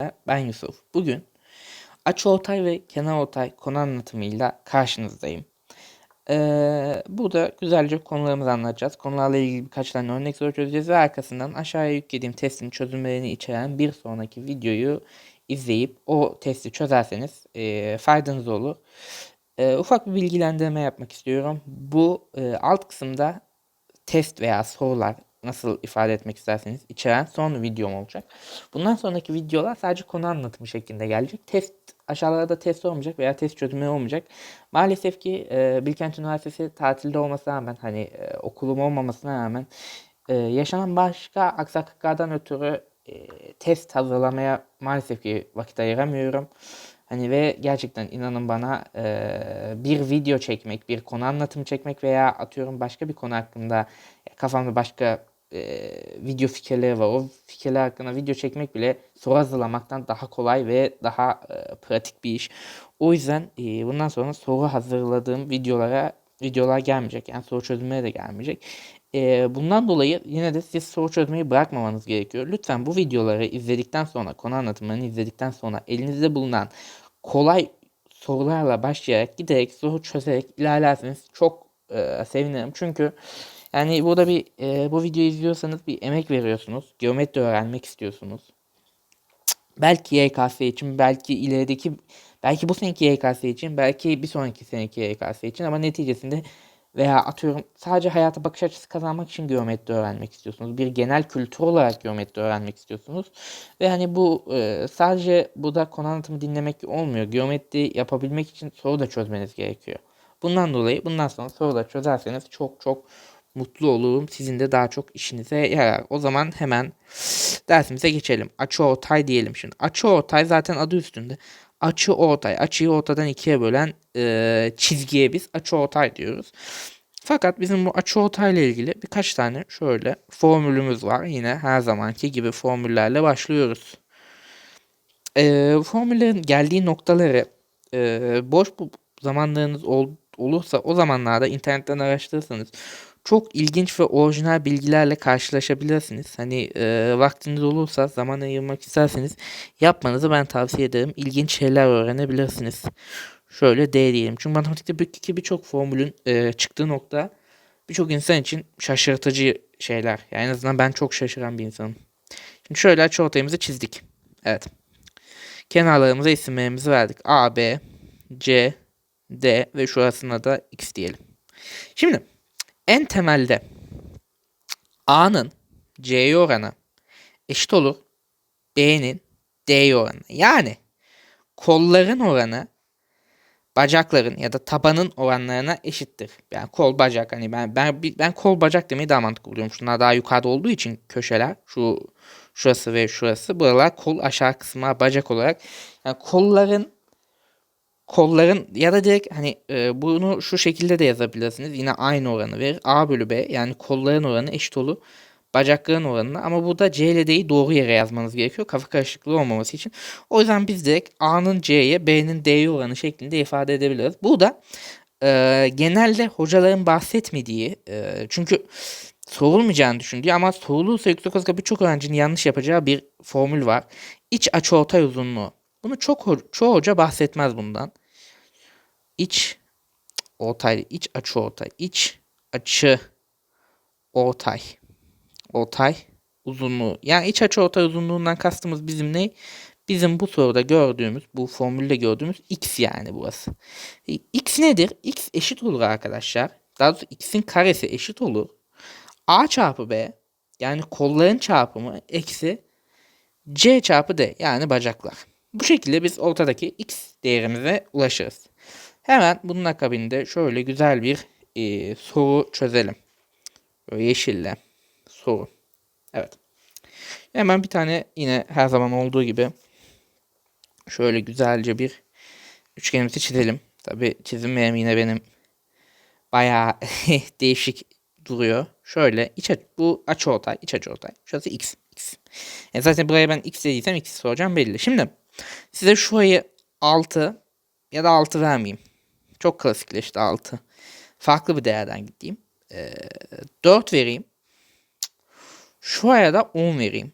Ben Yusuf. Bugün Açı Ortay ve Kenar Ortay konu anlatımıyla karşınızdayım. Ee, burada güzelce konularımızı anlatacağız. Konularla ilgili birkaç tane örnek soru çözeceğiz ve arkasından aşağıya yüklediğim testin çözümlerini içeren bir sonraki videoyu izleyip o testi çözerseniz e, faydanız olur. E, ufak bir bilgilendirme yapmak istiyorum. Bu e, alt kısımda test veya sorular nasıl ifade etmek isterseniz içeren son videom olacak. Bundan sonraki videolar sadece konu anlatımı şeklinde gelecek. Test aşağılarda test olmayacak veya test çözümü olmayacak. Maalesef ki e, Bilkent Üniversitesi tatilde olmasına rağmen hani e, okulum olmamasına rağmen e, yaşanan başka aksaklıklardan ötürü e, test hazırlamaya maalesef ki vakit ayıramıyorum. Hani ve gerçekten inanın bana e, bir video çekmek, bir konu anlatımı çekmek veya atıyorum başka bir konu hakkında kafamda başka e, video fikirleri var. O fikirler hakkında video çekmek bile soru hazırlamaktan daha kolay ve daha e, pratik bir iş. O yüzden e, bundan sonra soru hazırladığım videolara videolar gelmeyecek. Yani soru çözümleri de gelmeyecek. E, bundan dolayı yine de siz soru çözmeyi bırakmamanız gerekiyor. Lütfen bu videoları izledikten sonra, konu anlatımlarını izledikten sonra elinizde bulunan kolay sorularla başlayarak giderek soru çözerek ilerlerseniz çok e, sevinirim. Çünkü yani burada bir e, bu videoyu izliyorsanız bir emek veriyorsunuz. Geometri öğrenmek istiyorsunuz. Belki YKS için, belki ilerideki, belki bu seneki YKS için, belki bir sonraki seneki YKS için ama neticesinde veya atıyorum sadece hayata bakış açısı kazanmak için geometri öğrenmek istiyorsunuz. Bir genel kültür olarak geometri öğrenmek istiyorsunuz. Ve hani bu e, sadece bu da konu anlatımı dinlemek olmuyor. Geometri yapabilmek için soru da çözmeniz gerekiyor. Bundan dolayı bundan sonra soruları çözerseniz çok çok mutlu olurum. Sizin de daha çok işinize yarar. O zaman hemen dersimize geçelim. Açı ortay diyelim şimdi. Açı ortay zaten adı üstünde. Açı ortay. Açıyı ortadan ikiye bölen e, çizgiye biz açı ortay diyoruz. Fakat bizim bu açı ortay ile ilgili birkaç tane şöyle formülümüz var. Yine her zamanki gibi formüllerle başlıyoruz. E, formüllerin geldiği noktaları e, boş bu zamanlarınız ol, olursa o zamanlarda internetten araştırırsanız çok ilginç ve orijinal bilgilerle karşılaşabilirsiniz. Hani e, vaktiniz olursa zaman ayırmak isterseniz yapmanızı ben tavsiye ederim. İlginç şeyler öğrenebilirsiniz. Şöyle D diyelim. Çünkü matematikte büyük birçok formülün e, çıktığı nokta birçok insan için şaşırtıcı şeyler. Yani en azından ben çok şaşıran bir insanım. Şimdi şöyle açı ortayımızı çizdik. Evet. Kenarlarımıza isimlerimizi verdik. A, B, C, D ve şurasına da X diyelim. Şimdi en temelde A'nın C'ye oranı eşit olur B'nin D'ye oranı. Yani kolların oranı bacakların ya da tabanın oranlarına eşittir. Yani kol bacak hani ben ben ben kol bacak demeyi daha mantıklı buluyorum. Şunlar daha yukarıda olduğu için köşeler şu şurası ve şurası buralar kol aşağı kısmı bacak olarak yani kolların kolların ya da direkt hani e, bunu şu şekilde de yazabilirsiniz. Yine aynı oranı verir. A bölü B yani kolların oranı eşit olur bacakların oranına ama burada C ile D'yi doğru yere yazmanız gerekiyor. Kafa karışıklığı olmaması için. O yüzden biz direkt A'nın C'ye B'nin D'ye oranı şeklinde ifade edebiliriz. Bu da e, genelde hocaların bahsetmediği e, çünkü sorulmayacağını düşündüğü ama sorulursa yüksek olasılıkla birçok öğrencinin yanlış yapacağı bir formül var. İç açıortay uzunluğu. Bunu çok çoğu hoca bahsetmez bundan. İç ortay, iç açı ortay, iç açı ortay. Ortay uzunluğu. Yani iç açı ortay uzunluğundan kastımız bizim ne? Bizim bu soruda gördüğümüz, bu formülde gördüğümüz x yani burası. E, x nedir? x eşit olur arkadaşlar. Daha doğrusu x'in karesi eşit olur. a çarpı b yani kolların çarpımı eksi c çarpı d yani bacaklar. Bu şekilde biz ortadaki x değerimize ulaşırız. Hemen bunun akabinde şöyle güzel bir e, soru çözelim. Böyle yeşille soru. Evet. Hemen bir tane yine her zaman olduğu gibi şöyle güzelce bir üçgenimizi çizelim. Tabi çizimlerim yine benim bayağı değişik duruyor. Şöyle iç bu açı ortay, iç açı ortay. Şurası x. x. Yani zaten buraya ben x dediysem x soracağım belli. Şimdi size şurayı 6 ya da 6 vermeyeyim. Çok klasikleşti 6. Farklı bir değerden gideyim. Ee, 4 vereyim. Şuraya da 10 vereyim.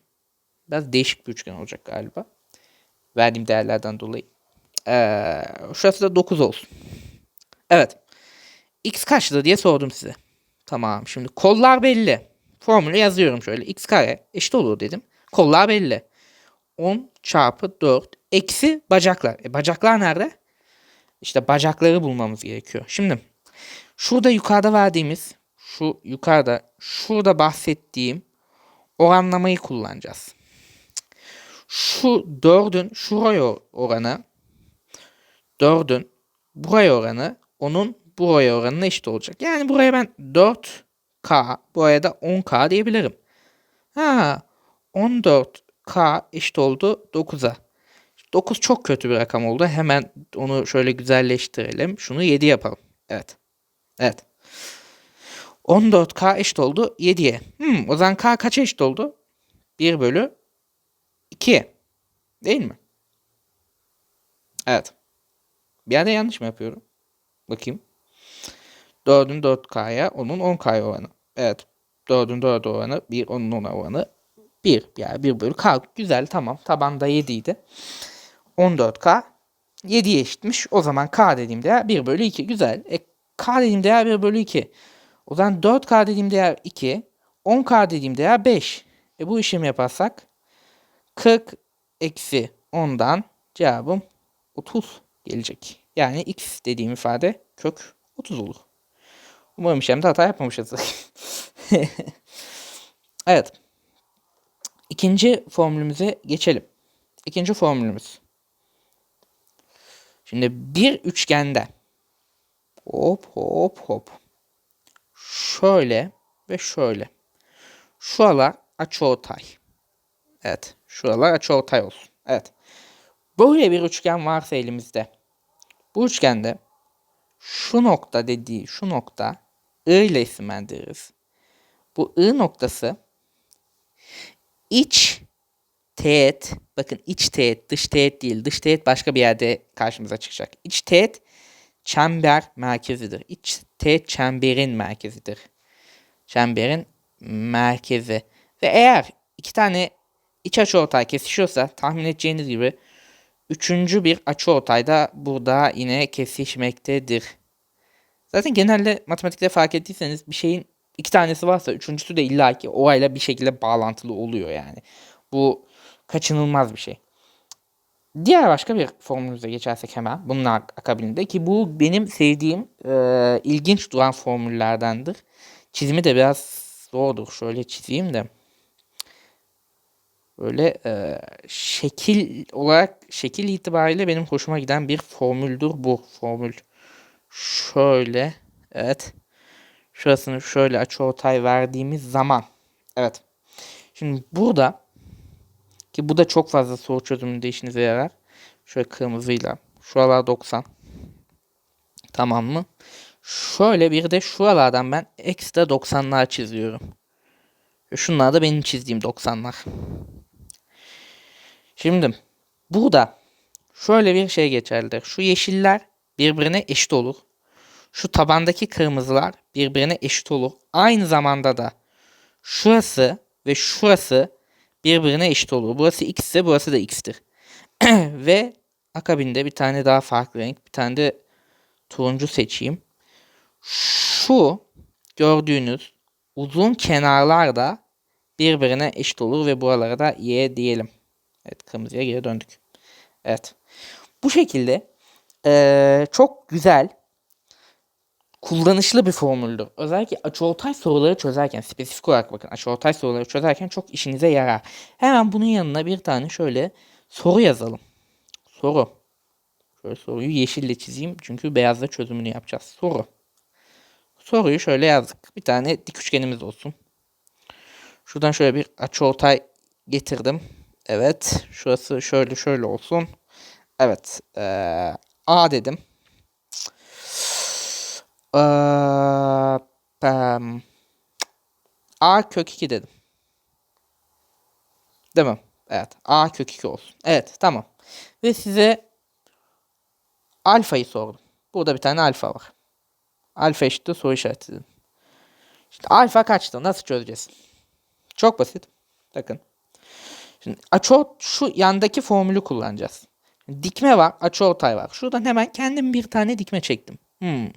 Biraz değişik bir üçgen olacak galiba. Verdiğim değerlerden dolayı. Ee, şurası da 9 olsun. Evet. X kaçtı diye sordum size. Tamam. Şimdi kollar belli. Formülü yazıyorum şöyle. X kare eşit olur dedim. Kollar belli. 10 çarpı 4 eksi bacaklar. E, bacaklar nerede? İşte bacakları bulmamız gerekiyor. Şimdi şurada yukarıda verdiğimiz şu yukarıda şurada bahsettiğim oranlamayı kullanacağız. Şu 4'ün şuraya oranı 4'ün buraya oranı onun buraya oranına eşit olacak. Yani buraya ben 4K buraya da 10K diyebilirim. Ha 14K eşit oldu 9'a. 9 çok kötü bir rakam oldu. Hemen onu şöyle güzelleştirelim. Şunu 7 yapalım. Evet. Evet. 14K eşit oldu 7'ye. Hmm, o zaman K kaça eşit oldu? 1 bölü 2. Değil mi? Evet. Bir yerde yanlış mı yapıyorum? Bakayım. 4'ün 4K'ya onun 10K'ya oranı. Evet. 4'ün 4 oranı 1 onun 10 oranı 1. Yani 1 bölü K. Güzel tamam. Tabanda 7 idi. 14K 7'ye eşitmiş. O zaman K dediğim değer 1 bölü 2. Güzel. E, K dediğim değer 1 bölü 2. O zaman 4K dediğim değer 2. 10K dediğim değer 5. E bu işlemi yaparsak 40 eksi 10'dan cevabım 30 gelecek. Yani x dediğim ifade kök 30 olur. Umarım işlemde hata yapmamışızdır. evet. İkinci formülümüze geçelim. İkinci formülümüz. Şimdi bir üçgende hop hop hop şöyle ve şöyle. Şuralar açıortay. Evet. Şuralar açıortay olsun. Evet. Böyle bir üçgen varsa elimizde. Bu üçgende şu nokta dediği şu nokta I ile isimlendiririz. Bu I noktası iç teğet bakın iç teğet dış teğet değil dış teğet başka bir yerde karşımıza çıkacak. İç teğet çember merkezidir. İç teğet çemberin merkezidir. Çemberin merkezi. Ve eğer iki tane iç açıortay kesişiyorsa tahmin edeceğiniz gibi üçüncü bir açıortay da burada yine kesişmektedir. Zaten genelde matematikte fark ettiyseniz bir şeyin iki tanesi varsa üçüncüsü de illaki orayla bir şekilde bağlantılı oluyor yani. Bu kaçınılmaz bir şey. Diğer başka bir formülümüze geçersek hemen bunun akabinde ki bu benim sevdiğim e, ilginç duran formüllerdendir. Çizimi de biraz zordur. Şöyle çizeyim de. Böyle e, şekil olarak şekil itibariyle benim hoşuma giden bir formüldür bu formül. Şöyle evet. Şurasını şöyle açıortay verdiğimiz zaman. Evet. Şimdi burada ki bu da çok fazla soru çözümünde işinize yarar. Şöyle kırmızıyla. Şuralar 90. Tamam mı? Şöyle bir de şuralardan ben ekstra 90'lar çiziyorum. Şunlar da benim çizdiğim 90'lar. Şimdi burada şöyle bir şey geçerlidir. Şu yeşiller birbirine eşit olur. Şu tabandaki kırmızılar birbirine eşit olur. Aynı zamanda da şurası ve şurası birbirine eşit olur. Burası x ise burası da x'tir. ve akabinde bir tane daha farklı renk, bir tane de turuncu seçeyim. Şu gördüğünüz uzun kenarlar da birbirine eşit olur ve buralara da y diyelim. Evet kırmızıya geri döndük. Evet. Bu şekilde ee, çok güzel kullanışlı bir formüldür. Özellikle açıortay soruları çözerken spesifik olarak bakın açıortay soruları çözerken çok işinize yarar. Hemen bunun yanına bir tane şöyle soru yazalım. Soru. Şöyle soruyu yeşille çizeyim çünkü beyazla çözümünü yapacağız. Soru. Soruyu şöyle yazdık. Bir tane dik üçgenimiz olsun. Şuradan şöyle bir açıortay getirdim. Evet. Şurası şöyle şöyle olsun. Evet. Ee, A dedim. Ee, A kök 2 dedim. Değil mi? Evet. A kök 2 olsun. Evet. Tamam. Ve size alfayı sordum. Burada bir tane alfa var. Alfa eşittir soru işareti dedim. İşte alfa kaçtı? Nasıl çözeceğiz? Çok basit. Bakın. Şimdi aço şu yandaki formülü kullanacağız. dikme var, açıortay var. Şuradan hemen kendim bir tane dikme çektim. Hmm.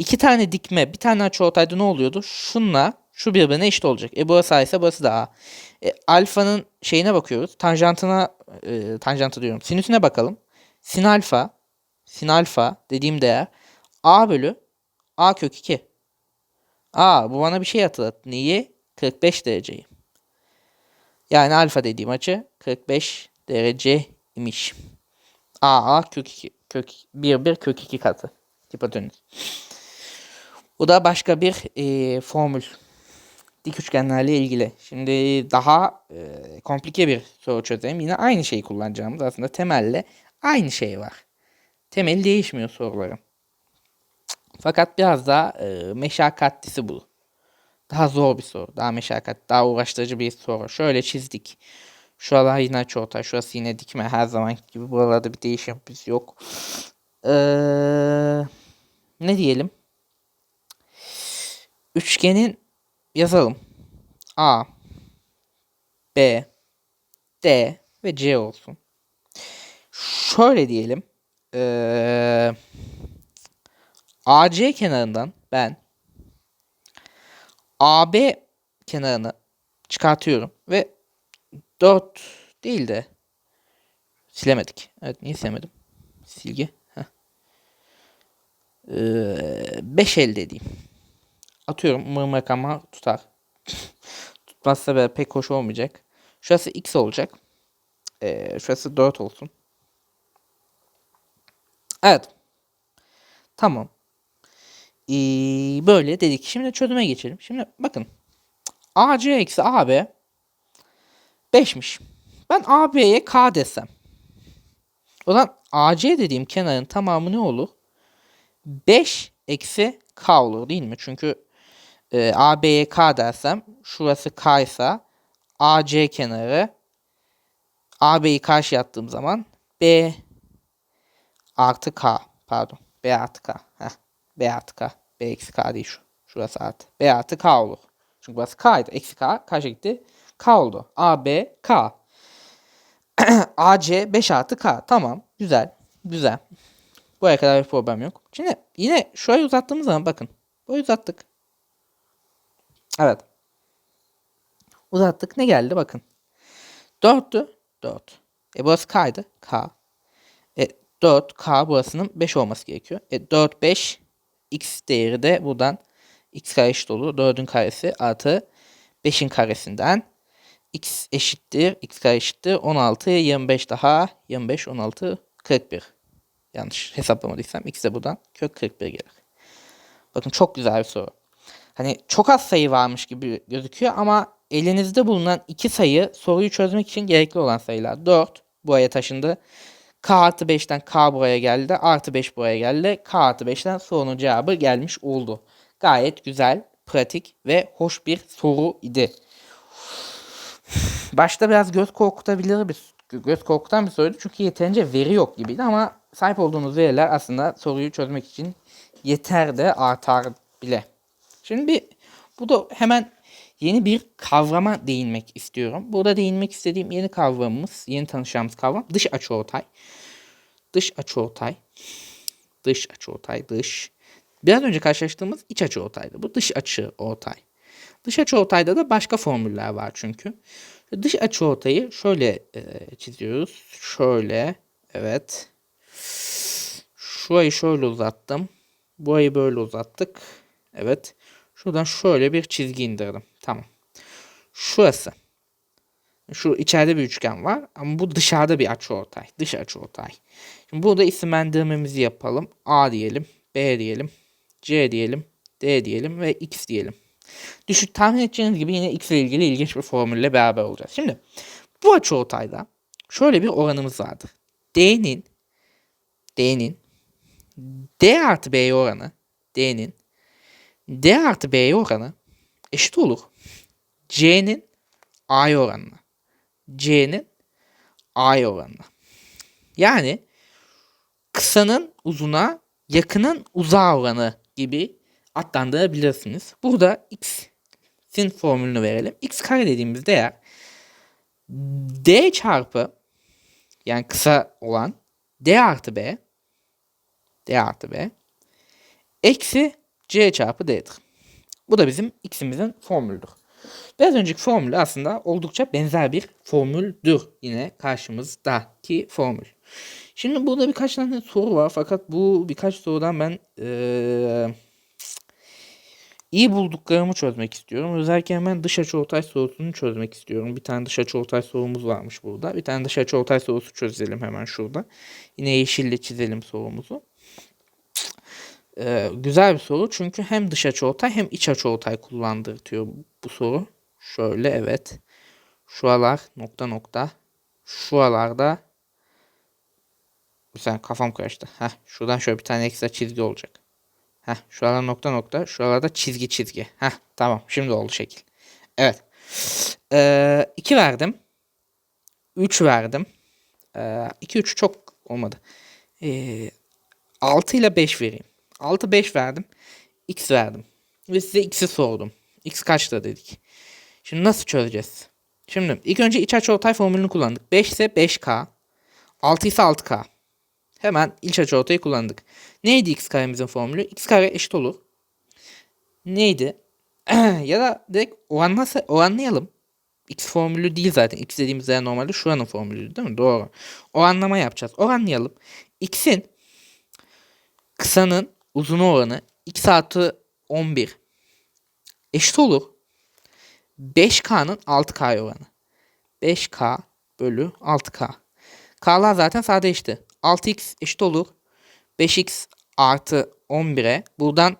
İki tane dikme, bir tane açıortayda ne oluyordu? Şunla şu birbirine eşit olacak. E burası A ise burası da A. E, alfanın şeyine bakıyoruz. Tanjantına, e, tanjantı diyorum. Sinüsüne bakalım. Sin alfa, sin alfa dediğim değer A bölü A kök 2. Aa bu bana bir şey hatırlattı. Neyi? 45 dereceyi. Yani alfa dediğim açı 45 derece imiş. A A kök 2 kök 1 1 kök 2 katı hipotenüs. Bu da başka bir e, formül. Dik üçgenlerle ilgili. Şimdi daha e, komplike bir soru çözelim. Yine aynı şeyi kullanacağımız aslında temelle aynı şey var. Temeli değişmiyor soruların. Fakat biraz daha e, meşakkatlisi bu. Daha zor bir soru. Daha meşakkat, daha uğraştırıcı bir soru. Şöyle çizdik. Şuralar yine açıortay. Şurası yine dikme. Her zaman gibi buralarda bir değişim yok. Ee, ne diyelim? Üçgenin yazalım. A, B, D ve C olsun. Şöyle diyelim. Ee, AC kenarından ben AB kenarını çıkartıyorum ve 4 değil de silemedik. Evet niye silemedim? Silgi. Heh. Ee, 5 elde edeyim. Atıyorum umarım rakama tutar. Tutmazsa böyle pek hoş olmayacak. Şurası x olacak. Ee, şurası 4 olsun. Evet. Tamam. Ee, böyle dedik. Şimdi çözüme geçelim. Şimdi bakın. AC eksi AB 5'miş. Ben AB'ye K desem. O zaman AC dediğim kenarın tamamı ne olur? 5 eksi K olur değil mi? Çünkü e, AB'ye K dersem şurası K ise AC kenarı AB'yi karşı attığım zaman B artı K pardon B artı K. Heh. B artı K. B eksi K değil şu. Şurası artı. B artı K olur. Çünkü burası K'ydı. Eksi K. Karşı gitti. K oldu. A, B, K. AC 5 artı K. Tamam. Güzel. Güzel. Buraya kadar bir problem yok. Şimdi yine şurayı uzattığımız zaman bakın. Burayı uzattık. Evet. Uzattık. Ne geldi? Bakın. 4'tü. 4. E burası K'ydı. K. E 4 K burasının 5 olması gerekiyor. E 4 5 X değeri de buradan X kare eşit olur. 4'ün karesi artı 5'in karesinden X eşittir. X kare eşittir. 16 25 daha 25 16 41. Yanlış hesaplamadıysam X de buradan kök 41 gelir. Bakın çok güzel bir soru. Hani çok az sayı varmış gibi gözüküyor ama elinizde bulunan iki sayı soruyu çözmek için gerekli olan sayılar. 4 buraya taşındı. K artı 5'ten K buraya geldi. Artı 5 buraya geldi. K artı 5'ten sorunun cevabı gelmiş oldu. Gayet güzel, pratik ve hoş bir soru idi. Başta biraz göz korkutabilir bir göz korkutan bir soruydu. Çünkü yeterince veri yok gibiydi ama sahip olduğunuz veriler aslında soruyu çözmek için yeter de artar bile. Şimdi bir bu da hemen yeni bir kavrama değinmek istiyorum. Burada değinmek istediğim yeni kavramımız, yeni tanışacağımız kavram dış açıortay. Dış açıortay. Dış açıortay, dış. Biraz önce karşılaştığımız iç açıortaydı. Bu dış açıortay. Dış açıortayda da başka formüller var çünkü. Dış açıortayı şöyle e, çiziyoruz. Şöyle, evet. Şurayı şöyle uzattım. Burayı böyle uzattık. Evet. Şuradan şöyle bir çizgi indirdim. Tamam. Şurası. Şu içeride bir üçgen var ama bu dışarıda bir açıortay. Dış açıortay. Şimdi burada isimlendirmemizi yapalım. A diyelim, B diyelim, C diyelim, D diyelim ve X diyelim. Düşük tahmin edeceğiniz gibi yine X ile ilgili ilginç bir formülle beraber olacağız. Şimdi bu açıortayda şöyle bir oranımız vardır. D'nin D'nin D artı B'ye oranı D'nin D artı B'ye oranı eşit olur. C'nin A'ya oranına. C'nin A'ya oranına. Yani kısanın uzuna, yakının uzağa oranı gibi adlandırabilirsiniz. Burada x'in formülünü verelim. x kare dediğimiz değer d çarpı yani kısa olan D artı B D artı B eksi C çarpı D'dir. Bu da bizim x'imizin formülüdür. Biraz önceki formül aslında oldukça benzer bir formüldür yine karşımızdaki formül. Şimdi burada birkaç tane soru var fakat bu birkaç sorudan ben ee, iyi bulduklarımı çözmek istiyorum. Özellikle hemen dış açıortay sorusunu çözmek istiyorum. Bir tane dış açıortay sorumuz varmış burada. Bir tane dış açıortay sorusu çözelim hemen şurada. Yine yeşille çizelim sorumuzu. Ee, güzel bir soru çünkü hem dış açıortay hem iç açıortay kullandırtıyor bu soru. Şöyle evet. Şuralar nokta nokta. Şuralarda bir saniye kafam karıştı. Heh, şuradan şöyle bir tane ekstra çizgi olacak. Heh, şuralar nokta nokta. Şuralarda çizgi çizgi. Heh, tamam şimdi oldu şekil. Evet. 2 ee, verdim. 3 verdim. 2 ee, 3 çok olmadı. Ee, 6 ile 5 vereyim. 6 5 verdim. X verdim. Ve size x'i sordum. X kaçta dedik. Şimdi nasıl çözeceğiz? Şimdi ilk önce iç açıortay formülünü kullandık. 5 ise 5K. 6 ise 6K. Hemen iç açıortayı kullandık. Neydi x karemizin formülü? x kare eşit olur. Neydi? ya da direkt oranlasa, oranlayalım. X formülü değil zaten. X dediğimiz yer normalde şuranın formülü değil mi? Doğru. Oranlama yapacağız. Oranlayalım. X'in kısanın uzunu oranı x artı 11 eşit olur. 5K'nın 6K oranı. 5K bölü 6K. K'lar zaten sadeleşti. 6X eşit olur. 5X artı 11'e. Buradan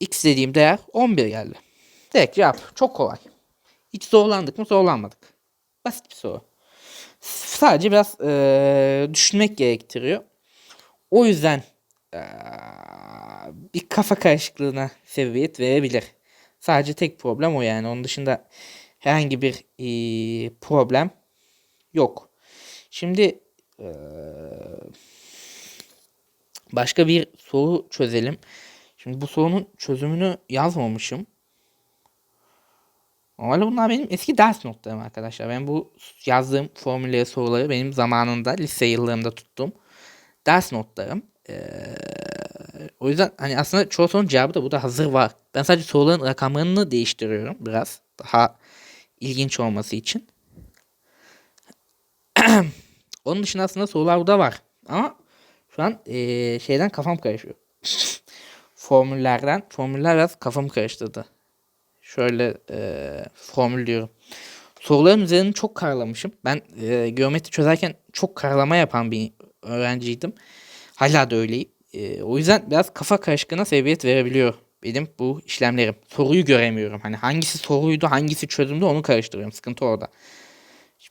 X dediğim değer 11 geldi. Direkt cevap. Çok kolay. Hiç zorlandık mı? Zorlanmadık. Basit bir soru. Sadece biraz e, düşünmek gerektiriyor. O yüzden bir kafa karışıklığına sebebiyet verebilir. Sadece tek problem o yani. Onun dışında herhangi bir problem yok. Şimdi başka bir soru çözelim. Şimdi bu sorunun çözümünü yazmamışım. Normalde bunlar benim eski ders notlarım arkadaşlar. Ben bu yazdığım formülleri soruları benim zamanında lise yıllarımda tuttum. Ders notlarım. O yüzden hani aslında çoğu sorunun cevabı da burada hazır var. Ben sadece soruların rakamlarını değiştiriyorum biraz. Daha ilginç olması için. Onun dışında aslında sorular burada var. Ama şu an ee, şeyden kafam karışıyor. Formüllerden. Formüller biraz kafamı karıştırdı. Şöyle ee, formül diyorum. Soruların üzerini çok karalamışım. Ben e, geometri çözerken çok karalama yapan bir öğrenciydim. Hala da öyleyim. E, o yüzden biraz kafa karışıklığına sebebiyet verebiliyor benim bu işlemlerim. Soruyu göremiyorum. Hani hangisi soruydu, hangisi çözümdü onu karıştırıyorum. Sıkıntı orada.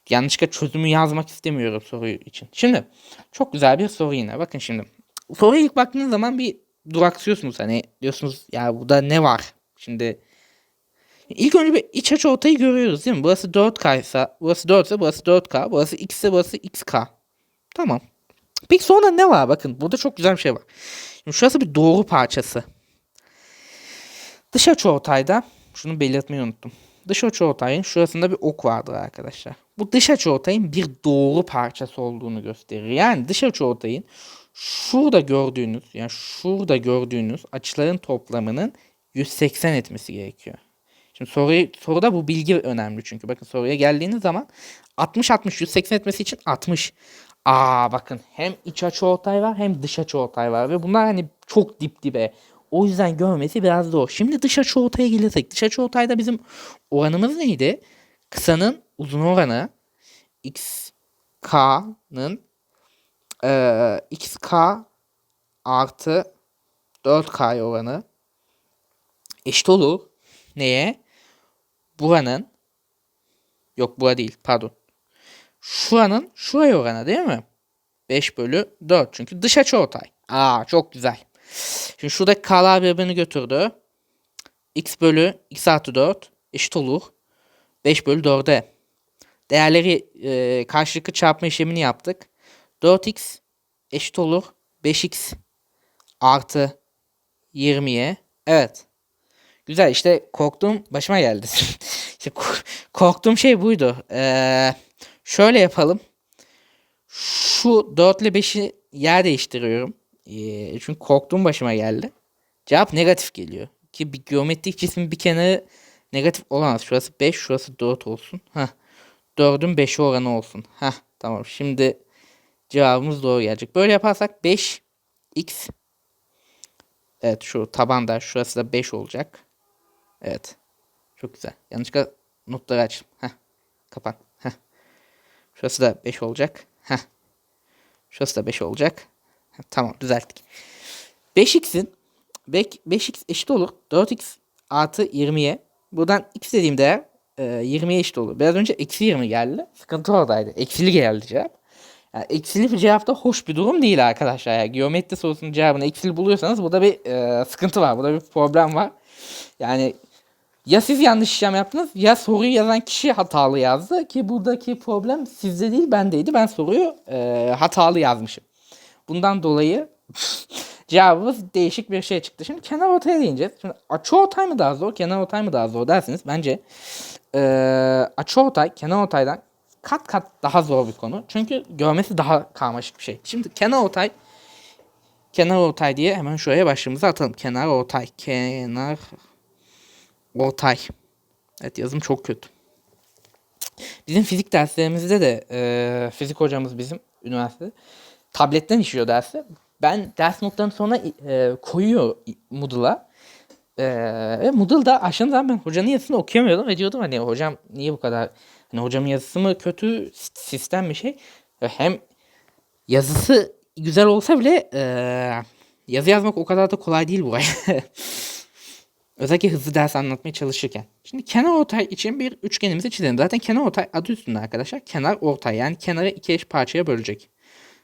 Yanlışlıkla çözümü yazmak istemiyorum soruyu için. Şimdi çok güzel bir soru yine. Bakın şimdi. Soruya ilk baktığınız zaman bir duraksıyorsunuz. Hani diyorsunuz ya burada ne var? Şimdi ilk önce bir iç açı ortayı görüyoruz değil mi? Burası 4K ise burası 4 ise burası 4K. Burası X ise burası XK. Tamam. Peki sonra ne var? Bakın burada çok güzel bir şey var. Şimdi şurası bir doğru parçası. Dış açıortayda şunu belirtmeyi unuttum. Dış açıortayın şurasında bir ok vardır arkadaşlar. Bu dış açıortayın bir doğru parçası olduğunu gösterir. Yani dış açıortayın şurada gördüğünüz yani şurada gördüğünüz açıların toplamının 180 etmesi gerekiyor. Şimdi soruyu, soruda bu bilgi önemli çünkü. Bakın soruya geldiğiniz zaman 60 60 180 etmesi için 60. Aa bakın hem iç açı ortay var hem dış açı ortay var ve bunlar hani çok dip dibe. O yüzden görmesi biraz zor. Şimdi dış açı ortaya gelirsek dış açı ortayda bizim oranımız neydi? Kısanın uzun oranı xk'nın e, xk artı 4k oranı eşit olur. Neye? Buranın yok bura değil pardon şuranın şuraya oranı değil mi? 5 bölü 4. Çünkü dış açı ortay. Aa çok güzel. Şimdi şuradaki k'lar birbirini götürdü. x bölü x artı 4 eşit olur. 5 bölü 4'e. Değerleri e, karşılıklı çarpma işlemini yaptık. 4x eşit olur. 5x artı 20'ye. Evet. Güzel işte korktuğum başıma geldi. işte korktuğum şey buydu. Eee Şöyle yapalım. şu 4 ile 5'i yer değiştiriyorum. Ee, çünkü korktuğum başıma geldi. Cevap negatif geliyor. Ki bir geometrik cismin bir kenarı negatif olamaz. Şurası 5, şurası 4 olsun. Heh. 4'ün 5'e oranı olsun. Heh, tamam. Şimdi cevabımız doğru gelecek. Böyle yaparsak 5 x Evet şu tabanda şurası da 5 olacak. Evet. Çok güzel. Yanlışlıkla notları aç. Heh. Kapan. Şurası da 5 olacak. Heh. Şurası da 5 olacak. Heh, tamam düzelttik. 5x'in 5x eşit olur. 4x artı 20'ye. Buradan x dediğim değer e, 20'ye eşit olur. Biraz önce eksi 20 geldi. Sıkıntı oradaydı. Eksili geldi cevap. Yani eksili bir cevap da hoş bir durum değil arkadaşlar. Yani geometri sorusunun cevabını eksili buluyorsanız burada bir e, sıkıntı var. Burada bir problem var. Yani ya siz yanlış işlem yaptınız ya soruyu yazan kişi hatalı yazdı ki buradaki problem sizde değil bendeydi. Ben soruyu e, hatalı yazmışım. Bundan dolayı cevabımız değişik bir şey çıktı. Şimdi kenar ortaya değineceğiz. Şimdi açı ortay mı daha zor, kenar ortay mı daha zor dersiniz. Bence e, açı ortay kenar ortaydan kat kat daha zor bir konu. Çünkü görmesi daha karmaşık bir şey. Şimdi kenar ortay kenar ortay diye hemen şuraya başlığımızı atalım. Kenar ortay, kenar ortay. Evet yazım çok kötü. Bizim fizik derslerimizde de e, fizik hocamız bizim üniversitede tabletten işliyor dersi. Ben ders notlarını sonra e, koyuyor Moodle'a. E, Moodle'da aşağıdan zaman ben hocanın yazısını okuyamıyordum ve diyordum hani hocam niye bu kadar hani hocamın yazısı mı kötü sistem bir şey. Ve hem yazısı güzel olsa bile e, yazı yazmak o kadar da kolay değil bu ay. Özellikle hızlı ders anlatmaya çalışırken. Şimdi kenar ortay için bir üçgenimizi çizelim. Zaten kenar ortay adı üstünde arkadaşlar. Kenar ortay yani kenarı iki eş parçaya bölecek.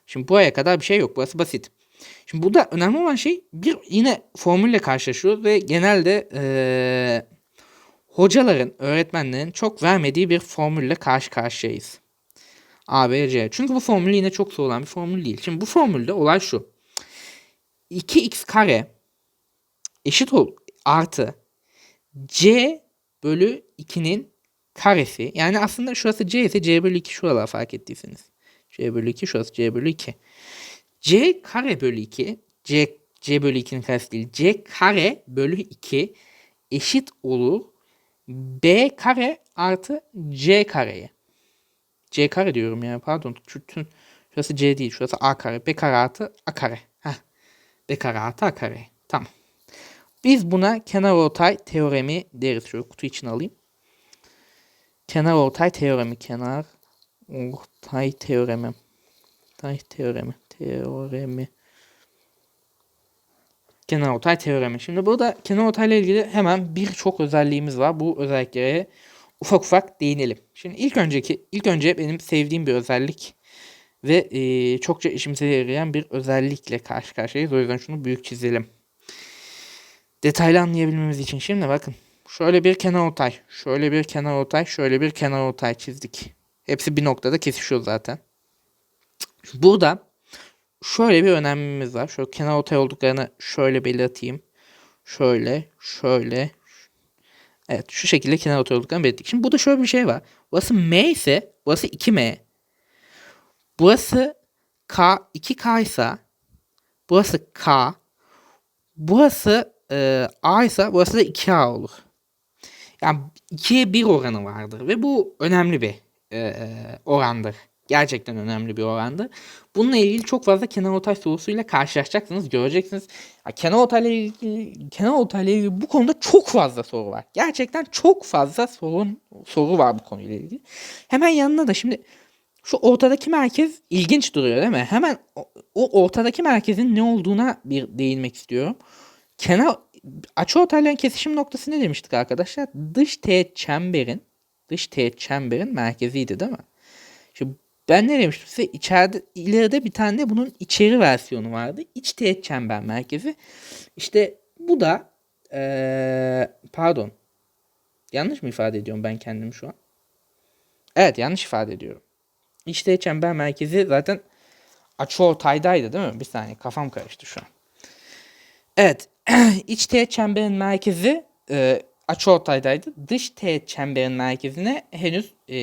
Şimdi buraya kadar bir şey yok. Burası basit. Şimdi burada önemli olan şey bir yine formülle karşılaşıyoruz ve genelde ee, hocaların, öğretmenlerin çok vermediği bir formülle karşı karşıyayız. A, B, C. Çünkü bu formül yine çok sorulan bir formül değil. Şimdi bu formülde olay şu. 2x kare eşit ol artı c bölü 2'nin karesi. Yani aslında şurası c ise c bölü 2 şuralar fark ettiyseniz. c bölü 2 şurası c bölü 2. c kare bölü 2 c, c bölü 2'nin karesi değil. c kare bölü 2 eşit olur b kare artı c kareye. c kare diyorum ya pardon. Bütün, şurası c değil. Şurası a kare. b kare artı a kare. Heh. b kare artı a kare. Tamam. Biz buna kenar ortay teoremi deriz. Şöyle kutu için alayım. Kenar ortay teoremi. Kenar ortay teoremi. Ortay teoremi. Teoremi. Kenar ortay teoremi. Şimdi burada kenar ortay ile ilgili hemen birçok özelliğimiz var. Bu özelliklere ufak ufak değinelim. Şimdi ilk önceki ilk önce benim sevdiğim bir özellik ve e, çokça işimize yarayan bir özellikle karşı karşıyayız. O yüzden şunu büyük çizelim detaylı anlayabilmemiz için. Şimdi bakın. Şöyle bir kenar ortay. Şöyle bir kenar ortay. Şöyle bir kenar ortay çizdik. Hepsi bir noktada kesişiyor zaten. Burada şöyle bir önemimiz var. Şöyle kenar ortay olduklarını şöyle belirteyim. Şöyle, şöyle. Evet şu şekilde kenar ortay olduklarını belirttik. Şimdi burada şöyle bir şey var. Burası M ise burası 2M. Burası K 2K ise burası K. Burası e, A ise burası da 2A olur. Yani 2'ye 1 oranı vardır ve bu önemli bir e, orandır. Gerçekten önemli bir orandır. Bununla ilgili çok fazla kenar ortay sorusuyla karşılaşacaksınız, göreceksiniz. Ya, kenar ortayla ilgili, kenar ortayla ilgili bu konuda çok fazla soru var. Gerçekten çok fazla sorun soru var bu konuyla ilgili. Hemen yanına da şimdi şu ortadaki merkez ilginç duruyor değil mi? Hemen o, o ortadaki merkezin ne olduğuna bir değinmek istiyorum. Kenar açı ortayların kesişim noktası ne demiştik arkadaşlar? Dış teğet çemberin dış teğet çemberin merkeziydi değil mi? Şimdi ben ne demiştim size? İçeride ileride bir tane de bunun içeri versiyonu vardı. İç teğet çember merkezi. İşte bu da ee, pardon. Yanlış mı ifade ediyorum ben kendimi şu an? Evet yanlış ifade ediyorum. İç teğet çember merkezi zaten açı ortaydaydı değil mi? Bir saniye kafam karıştı şu an. Evet iç teğet çemberin merkezi e, açıortaydaydı. Dış teğet çemberin merkezine henüz e,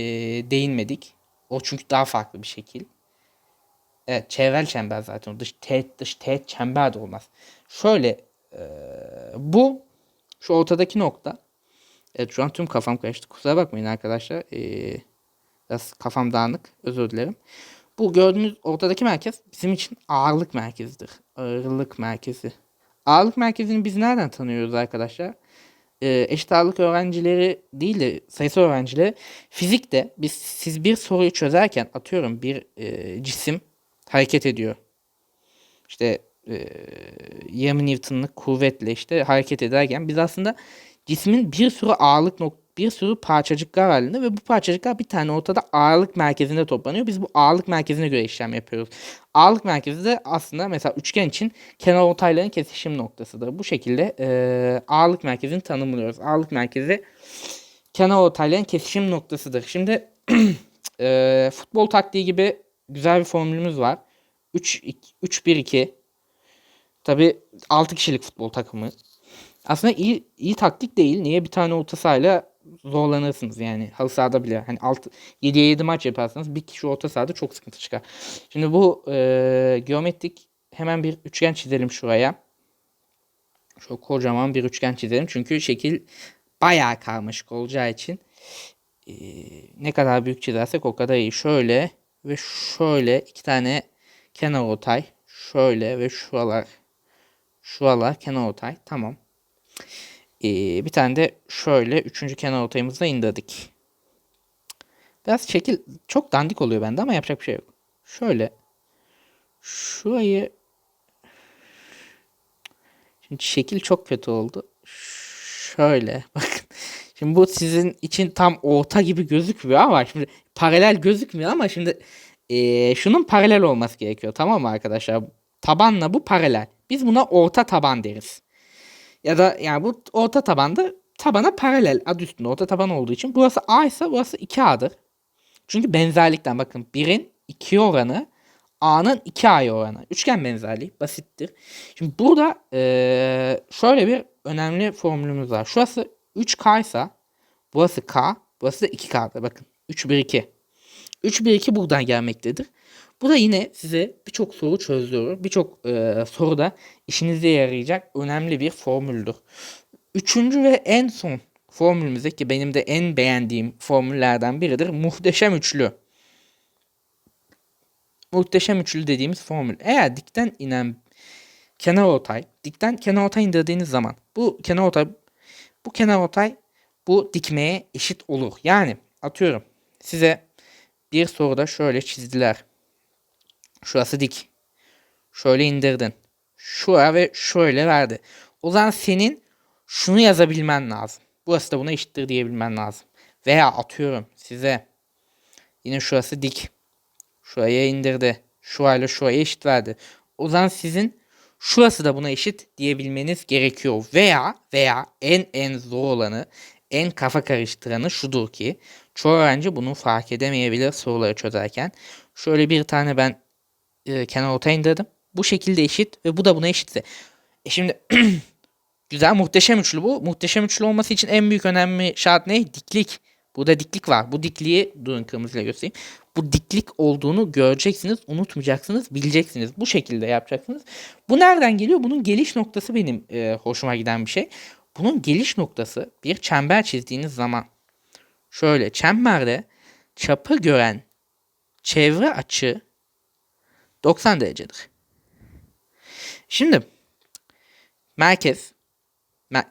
değinmedik. O çünkü daha farklı bir şekil. Evet çevrel çember zaten. Dış teğet dış teğet çember de olmaz. Şöyle e, bu şu ortadaki nokta. Evet şu an tüm kafam karıştı. Kusura bakmayın arkadaşlar. E, biraz kafam dağınık. Özür dilerim. Bu gördüğünüz ortadaki merkez bizim için ağırlık merkezidir. Ağırlık merkezi. Ağırlık merkezini biz nereden tanıyoruz arkadaşlar? Ee, eşit ağırlık öğrencileri değil de sayısı öğrencileri fizikte biz siz bir soruyu çözerken atıyorum bir e, cisim hareket ediyor. İşte e, 20 Newton'lık kuvvetle işte hareket ederken biz aslında cismin bir sürü ağırlık nok bir sürü parçacıklar halinde ve bu parçacıklar bir tane ortada ağırlık merkezinde toplanıyor. Biz bu ağırlık merkezine göre işlem yapıyoruz. Ağırlık merkezi de aslında mesela üçgen için kenar ortayların kesişim noktasıdır. Bu şekilde e, ağırlık merkezini tanımlıyoruz. Ağırlık merkezi kenar ortayların kesişim noktasıdır. Şimdi e, futbol taktiği gibi güzel bir formülümüz var. 3-1-2 Tabi 6 kişilik futbol takımı. Aslında iyi iyi taktik değil. Niye bir tane orta sahayla zorlanırsınız yani halı sahada bile hani 6 7'ye 7 maç yaparsanız bir kişi orta sahada çok sıkıntı çıkar. Şimdi bu e, geometrik hemen bir üçgen çizelim şuraya. Şu kocaman bir üçgen çizelim çünkü şekil bayağı karmaşık olacağı için e, ne kadar büyük çizersek o kadar iyi. Şöyle ve şöyle iki tane kenar ortay. Şöyle ve şuralar. Şuralar kenar ortay. Tamam. Ee, bir tane de şöyle üçüncü kenar ortayımızı da indirdik. Biraz şekil çok dandik oluyor bende ama yapacak bir şey yok. Şöyle şurayı şimdi şekil çok kötü oldu. Şöyle bakın. Şimdi bu sizin için tam orta gibi gözükmüyor ama şimdi paralel gözükmüyor ama şimdi ee, şunun paralel olması gerekiyor. Tamam mı arkadaşlar? Tabanla bu paralel. Biz buna orta taban deriz. Ya da yani bu orta tabanda tabana paralel adı üstünde orta taban olduğu için burası A ise burası 2A'dır. Çünkü benzerlikten bakın 1'in 2 oranı A'nın 2A'ya oranı. Üçgen benzerliği basittir. Şimdi burada ee, şöyle bir önemli formülümüz var. Şurası 3K ise burası K, burası da 2K'dır. Bakın 3 1 2. 3 1 2 buradan gelmektedir. Bu da yine size birçok soru çözdürür. Birçok e, soruda işinize yarayacak önemli bir formüldür. Üçüncü ve en son formülümüzde ki benim de en beğendiğim formüllerden biridir. Muhteşem üçlü. Muhteşem üçlü dediğimiz formül. Eğer dikten inen kenar ortay, dikten kenar ortay indirdiğiniz zaman bu kenar ortay bu kenar ortay bu dikmeye eşit olur. Yani atıyorum size bir soruda şöyle çizdiler. Şurası dik. Şöyle indirdin. Şura ve şöyle verdi. O zaman senin şunu yazabilmen lazım. Burası da buna eşittir diyebilmen lazım. Veya atıyorum size yine şurası dik. Şuraya indirdi. Şurayla şuraya eşit verdi. O zaman sizin şurası da buna eşit diyebilmeniz gerekiyor. Veya veya en en zor olanı en kafa karıştıranı şudur ki çoğu öğrenci bunu fark edemeyebilir soruları çözerken. Şöyle bir tane ben e, kenar ortaya indirdim. Bu şekilde eşit ve bu da buna eşitse. E şimdi güzel muhteşem üçlü bu. Muhteşem üçlü olması için en büyük önemli şart ne? Diklik. Burada diklik var. Bu dikliği durun kırmızıyla göstereyim. Bu diklik olduğunu göreceksiniz, unutmayacaksınız, bileceksiniz. Bu şekilde yapacaksınız. Bu nereden geliyor? Bunun geliş noktası benim e, hoşuma giden bir şey. Bunun geliş noktası bir çember çizdiğiniz zaman şöyle çemberde çapı gören çevre açı 90 derecedir. Şimdi merkez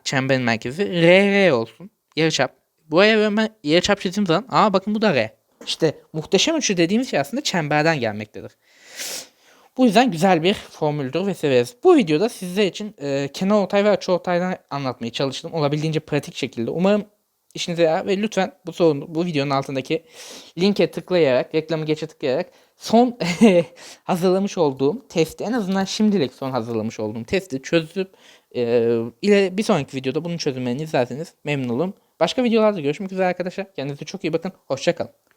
çemberin merkezi R olsun. Yarıçap. Buraya ben yarıçap çizdiğim zaman aa bakın bu da R. İşte muhteşem üçlü dediğimiz şey aslında çemberden gelmektedir. Bu yüzden güzel bir formüldür ve severiz. Bu videoda sizler için e, kenar ortay ve açı ortaydan anlatmaya çalıştım. Olabildiğince pratik şekilde. Umarım işinize yarar ve lütfen bu sorun, bu videonun altındaki linke tıklayarak, reklamı geçe tıklayarak son hazırlamış olduğum testi en azından şimdilik son hazırlamış olduğum testi çözüp e, ile bir sonraki videoda bunun çözümlerini izlerseniz memnun olurum. Başka videolarda görüşmek üzere arkadaşlar. Kendinize çok iyi bakın. Hoşçakalın.